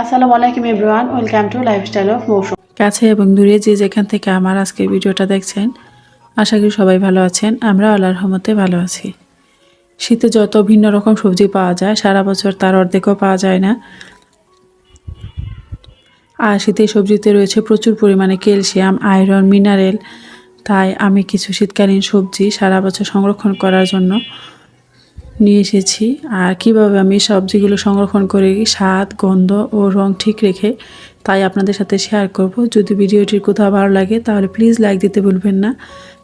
আসসালামু আলাইকুম everyone, welcome to lifestyle of Mousum. কাছে এবং দূরে যে যেখান থেকে আমার আজকের ভিডিওটা দেখছেন, আশা করি সবাই ভালো আছেন, আমরা আল্লাহর রহমতে ভালো আছি। শীতে যত ভিন্ন রকম সবজি পাওয়া যায়, সারা বছর তার অর্ধেকও পাওয়া যায় না। আর শীতের সবজিতে রয়েছে প্রচুর পরিমাণে ক্যালসিয়াম, আয়রন, মিনারেল। তাই আমি কিছু শীতকালীন সবজি সারা বছর সংরক্ষণ করার জন্য নিয়ে এসেছি। আর কীভাবে আমি সবজিগুলো সংরক্ষণ করে স্বাদ, গন্ধ ও রং ঠিক রেখে তাই আপনাদের সাথে শেয়ার করব। যদি ভিডিওটির কোথাও ভালো লাগে তাহলে প্লিজ লাইক দিতে ভুলবেন না।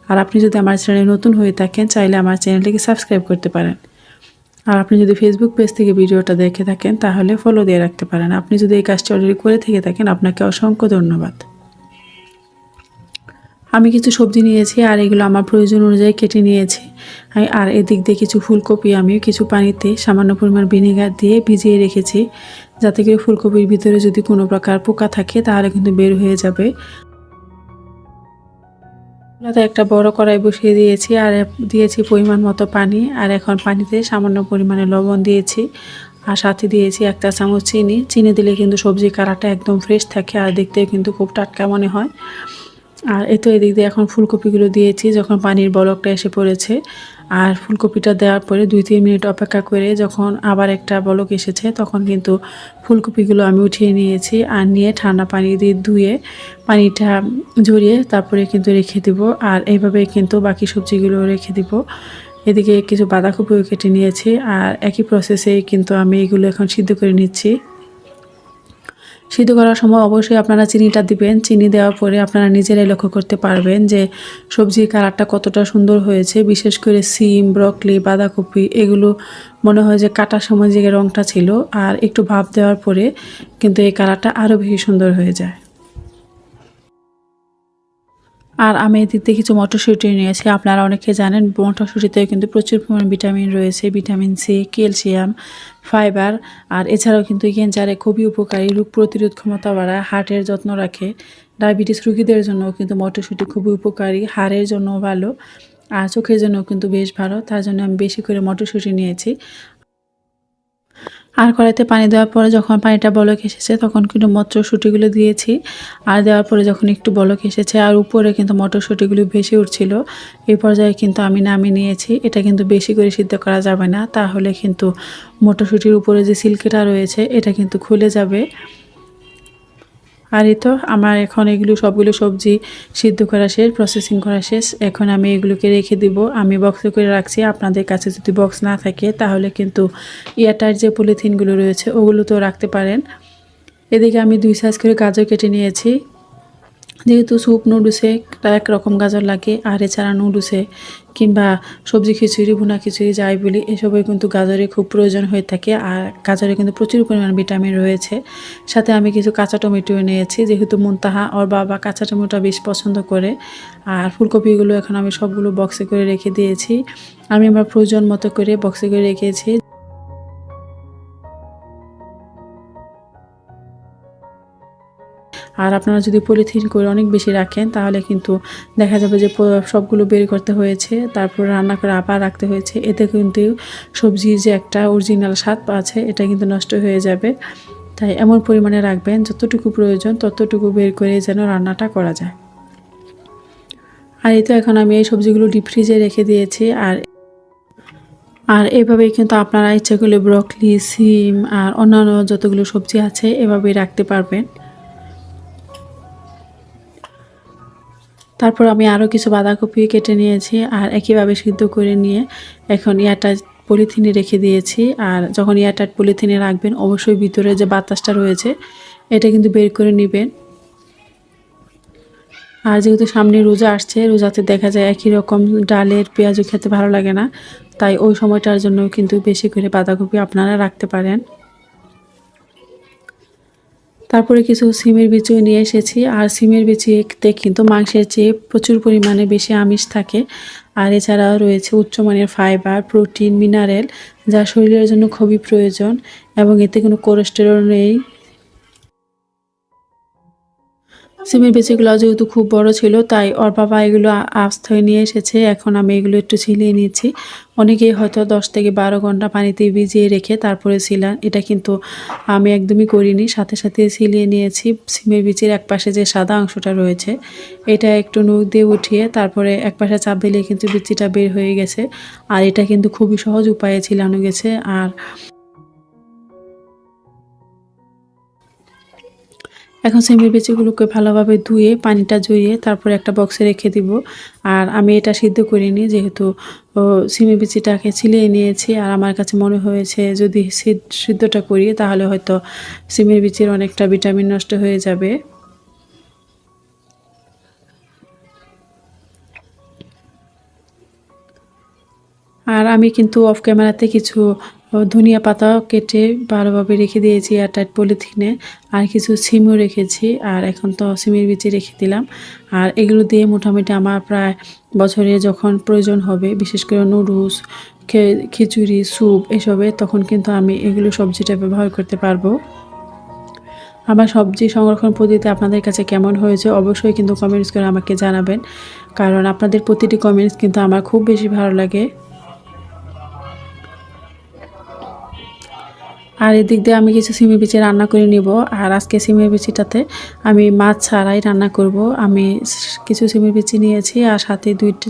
আর আপনি যদি আমার চ্যানেলে নতুন হয়ে থাকেন, চাইলে আমার চ্যানেলটিকে সাবস্ক্রাইব করতে পারেন। আর আপনি যদি ফেসবুক পেজ থেকে ভিডিওটা দেখে থাকেন, তাহলে ফলো দিয়ে রাখতে পারেন। আপনি যদি এই কাজটি অলরেডি করে থেকে থাকেন, আপনাকে অসংখ্য ধন্যবাদ। আমি কিছু সবজি নিয়েছি আর এগুলো আমার প্রয়োজন অনুযায়ী কেটে নিয়েছি। আর- এদিক দিয়ে কিছু ফুলকপি আমি কিছু পানিতে সামান্য পরিমাণ ভিনেগার দিয়ে ভিজিয়ে রেখেছি। যাতে করে ফুলকপির ভিতরে যদি কোনো প্রকার পোকা থাকে তাহলে কিন্তু বের হয়ে যাবে। একটা বড় কড়াই বসিয়ে দিয়েছি আর দিয়েছি পরিমাণ মতো পানি। আর এখন পানিতে সামান্য পরিমাণে লবণ দিয়েছি। আর সাথে দিয়েছি একটা চামচ চিনি। চিনি দিলে কিন্তু সবজি কালারটা একদম ফ্রেশ থাকে আর দেখতেও কিন্তু খুব টাটকা মনে হয়। আর এই তো এদিক দিয়ে এখন ফুলকপিগুলো দিয়েছি, যখন পানির বলকটা এসে পড়েছে। আর ফুলকপিটা দেওয়ার পরে দুই তিন মিনিট অপেক্ষা করে যখন আবার একটা বলক এসেছে, তখন কিন্তু ফুলকপিগুলো আমি উঠিয়ে নিয়েছি আর নিয়ে ঠান্ডা পানি দিয়ে ধুয়ে পানিটা ঝরিয়ে তারপরে কিন্তু রেখে দিব। আর এইভাবে কিন্তু বাকি সবজিগুলো রেখে দিব। এদিকে কিছু বাঁধাকপিও কেটে নিয়েছি আর একই প্রসেসেই কিন্তু আমি এগুলো এখন সিদ্ধ করে নিচ্ছি। সিদ্ধ করার সময় অবশ্যই আপনারা চিনিটা দিবেন। চিনি দেওয়ার পরে আপনারা নিজেরাই লক্ষ্য করতে পারবেন যে সবজির কালারটা কতটা সুন্দর হয়েছে। বিশেষ করে সিম, ব্রকলি, বাঁধাকপি, এগুলো মনে হয় যে কাটার সময় যে রঙটা ছিল। আর একটু ভাব দেওয়ার পরে কিন্তু এই কালারটা আরও বেশি সুন্দর হয়ে যায়। আর আমি এদিক কিছু মটরশুঁটি নিয়েছি। আপনারা অনেকে জানেন মটরশুঁটিতেও কিন্তু প্রচুর পরিমাণ ভিটামিন রয়েছে, ভিটামিন সি, ক্যালসিয়াম, ফাইবার, আর এছাড়াও কিন্তু ক্যান্সারে খুবই উপকারী, রোগ প্রতিরোধ ক্ষমতা বাড়ায়, হার্টের যত্ন রাখে। ডায়াবেটিস রোগীদের জন্য কিন্তু মটরশুঁটি খুবই উপকারী, হাড়ের জন্য ভালো, আর চোখের জন্য কিন্তু বেশ ভালো। তার জন্য আমি বেশি করে মটরশুঁটি নিয়েছি। আর কড়াইতে পানি দেওয়ার পরে যখন পানিটা বলক এসেছে, তখন কিন্তু মটরশুঁটিগুলো দিয়েছি। আর দেওয়ার পরে যখন একটু বলক এসেছে, আর উপরে কিন্তু মটরশুঁটিগুলো ভেসে উঠছিল এই পর্যায়ে কিন্তু আমি নামিয়ে নিয়েছি। এটা কিন্তু বেশি করে সিদ্ধ করা যাবে না, তাহলে কিন্তু মটরশুঁটির উপরে যে সিল্কিটা রয়েছে, এটা কিন্তু খুলে যাবে। আর এই তো আমার এখন এগুলো সবগুলো সবজি সিদ্ধ করা শেষ প্রসেসিং করা শেষ। এখন আমি এগুলোকে রেখে দিব। আমি বক্সে করে রাখছি। আপনাদের কাছে যদি বক্স না থাকে, তাহলে কিন্তু ইয়াটার যে পলিথিনগুলো রয়েছে, ওগুলো তো রাখতে পারেন। এদিকে আমি দুই সাইজ করে গাজর কেটে নিয়েছি। যেহেতু স্যুপ নুডলসে এক রকম গাজর লাগে, আর এছাড়া নুডলসে কিংবা সবজি খিচুড়ি, ভুনা খিচুড়ি, যাই বলি, এসবে কিন্তু গাজরের খুব প্রয়োজন হয়ে থাকে। আর গাজরে কিন্তু প্রচুর পরিমাণ ভিটামিন রয়েছে। সাথে আমি কিছু কাঁচা টমেটো নিয়েছি যেহেতু মুনতাহা ওর বাবা কাঁচা টমেটো বেশ পছন্দ করে। আর ফুলকপিগুলো এখন আমি সবগুলো বক্সে করে রেখে দিয়েছি। আমি আমার প্রয়োজন মতো করে বক্সে করে রেখেছি। আর আপনারা যদি পলিথিন করে অনেক বেশি রাখেন, তাহলে কিন্তু দেখা যাবে যে সবগুলো বের করতে হয়েছে, তারপর রান্না করে আবার রাখতে হয়েছে। এতে কিন্তু সবজির যে একটা অরিজিনাল স্বাদ আছে, এটা কিন্তু নষ্ট হয়ে যাবে। তাই এমন পরিমাণে রাখবেন, যতটুকু প্রয়োজন ততটুকু বের করে যেন রান্নাটা করা যায়। আর এই তো এখন আমি এই সবজিগুলো ডিপ ফ্রিজে রেখে দিয়েছি, আর আর এভাবেই কিন্তু আপনারা ইচ্ছা করলে ব্রকলি সিম আর অন্যান্য যতগুলো সবজি আছে, এভাবেই রাখতে পারবেন। তারপর আমি আরও কিছু বাঁধাকপি কেটে নিয়েছি আর একইভাবে সিদ্ধ করে নিয়ে এখন এয়ারটাইট পলিথিনে রেখে দিয়েছি। আর যখন এয়ারটাইট পলিথিনে রাখবেন, অবশ্যই ভিতরে যে বাতাসটা রয়েছে, এটা কিন্তু বের করে নেবেন। আর যেহেতু সামনে রোজা আসছে, রোজাতে দেখা যায় একই রকম ডালের পেঁয়াজও খেতে ভালো লাগে না। তাই ওই সময়টার জন্য কিন্তু বেশি করে বাঁধাকপি আপনারা রাখতে পারেন। তারপরে কিছু সিমের বিচিও নিয়ে এসেছি। আর সিমের বিচিতে কিন্তু মাংসের চেয়ে প্রচুর পরিমাণে বেশি আমিষ থাকে। আর এছাড়াও রয়েছে উচ্চমানের ফাইবার, প্রোটিন, মিনারেল, যা শরীরের জন্য খুবই প্রয়োজন এবং এতে কোনো কোলেস্টেরল নেই। সিমের বিচিগুলো যেহেতু খুব বড় ছিল, তাই ওর বাবা এগুলো আস্থায় নিয়ে এসেছে। এখন আমি এগুলো একটু ছিলিয়ে নিয়েছি অনেকেই হয়তো দশ থেকে বারো ঘণ্টা পানিতে ভিজিয়ে রেখে তারপরে ছিলাম এটা কিন্তু আমি একদমই করিনি। সাথে সাথে ছিলিয়ে নিয়েছি সিমের বিচির এক পাশে যে সাদা অংশটা রয়েছে, এটা একটু নখ দিয়ে উঠিয়ে তারপরে এক পাশে চাপ দিলে কিন্তু বিচিটা বের হয়ে গেছে। আর এটা কিন্তু খুবই সহজ উপায়ে ছিলানো গেছে। আর এখন সিমের বিচিগুলোকে ভালোভাবে ধুয়ে, পানিটা জড়িয়ে তারপরে একটা বক্সে রেখে দিব। আর আমি এটা সিদ্ধ করিনি, যেহেতু সিমের বিচিটাকে ছিলিয়ে নিয়েছি। আর আমার কাছে মনে হয়েছে যদি সিদ- সিদ্ধটা করি, তাহলে হয়তো সিমের বিচির অনেকটা ভিটামিন নষ্ট হয়ে যাবে। আর আমি কিন্তু অফ ক্যামেরাতে কিছু ধনিয়া পাতা কেটে ভালোভাবে রেখে দিয়েছি এয়ারটাইট পলিথিনে। আর কিছু সিমও রেখেছি, আর এখন তো সিমের বিচি রেখে দিলাম। আর এগুলো দিয়ে মোটামুটি আমার প্রায় বছরে যখন প্রয়োজন হবে, বিশেষ করে নুডলস খিচুড়ি, স্যুপ এসবে, তখন কিন্তু আমি এগুলো সবজিটা ব্যবহার করতে পারব। আমার সবজি সংরক্ষণ পদ্ধতি আপনাদের কাছে কেমন হয়েছে অবশ্যই কিন্তু কমেন্টস করে আমাকে জানাবেন। কারণ আপনাদের প্রতিটি কমেন্টস কিন্তু আমার খুব বেশি ভালো লাগে। আর এদিক দিয়ে আমি কিছু সিমের বিচি রান্না করে নিব। আর আজকে সিমের বিচিটাতে আমি মাছ ছাড়াই রান্না করব। আমি কিছু সিমের বিচি নিয়েছি আর সাথে দুইটি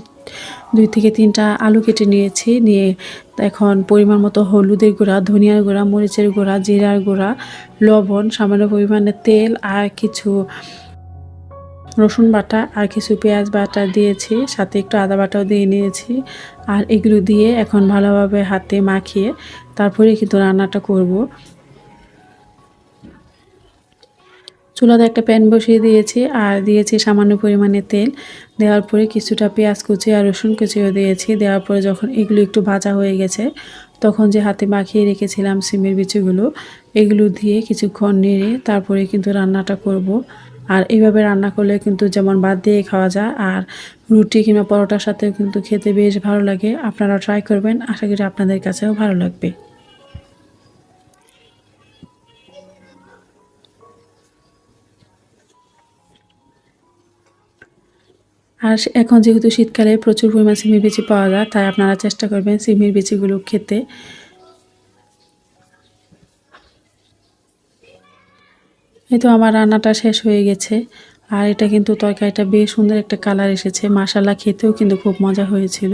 দুই থেকে তিনটা আলু কেটে নিয়েছি। নিয়ে এখন পরিমাণ মতো হলুদের গুঁড়া, ধনিয়ার গুঁড়া, মরিচের গুঁড়া, জিরার গুঁড়া, লবণ, সামান্য পরিমাণে তেল আর কিছু রসুন বাটা আর কিছু পেঁয়াজ বাটা দিয়েছি, সাথে একটু আদা বাটাও দিয়ে নিয়েছি আর এগুলো দিয়ে এখন ভালোভাবে হাতে মাখিয়ে তারপরে কিন্তু রান্নাটা করব। চুলাতে একটা প্যান বসিয়ে দিয়েছি আর দিয়েছি সামান্য পরিমাণে তেল। দেওয়ার পরে কিছুটা পেঁয়াজ কুচি আর রসুন কুচিও দিয়েছি। দেওয়ার পরে যখন এগুলো একটু ভাজা হয়ে গেছে, তখন যে হাতে মাখিয়ে রেখেছিলাম সিমের বিচিগুলো, এগুলো দিয়ে কিছুক্ষণ নেড়ে তারপরে কিন্তু রান্নাটা করব। আর এইভাবে রান্না করলে কিন্তু যেমন ভাত দিয়ে খাওয়া যায়, আর রুটি কিংবা পরোটার সাথেও কিন্তু খেতে বেশ ভালো লাগে। আপনারা ট্রাই করবেন, আশা করি আপনাদের কাছেও ভালো লাগবে। আর এখন যেহেতু শীতকালে প্রচুর পরিমাণ সিমের বিচি পাওয়া যায়, তাই আপনারা চেষ্টা করবেন সিমের বিচিগুলো খেতে। এই তো আমার রান্নাটা শেষ হয়ে গেছে। আর এটা কিন্তু তরকারিটা বেশ সুন্দর একটা কালার এসেছে। মাসালা খেতেও কিন্তু খুব মজা হয়েছিল।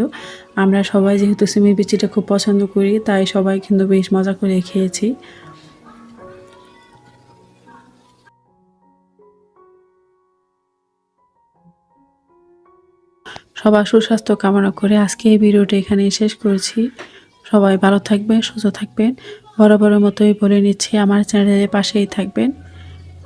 আমরা সবাই যেহেতু সিমের বিচিটা খুব পছন্দ করি, তাই সবাই কিন্তু বেশ মজা করে খেয়েছি। সবার সুস্বাস্থ্য কামনা করে আজকে এই ভিডিওটা এখানে শেষ করেছি। সবাই ভালো থাকবেন, সুস্থ থাকবেন। বরাবরের মতোই বলে নিচ্ছি, আমার চ্যানেলের পাশেই থাকবেন।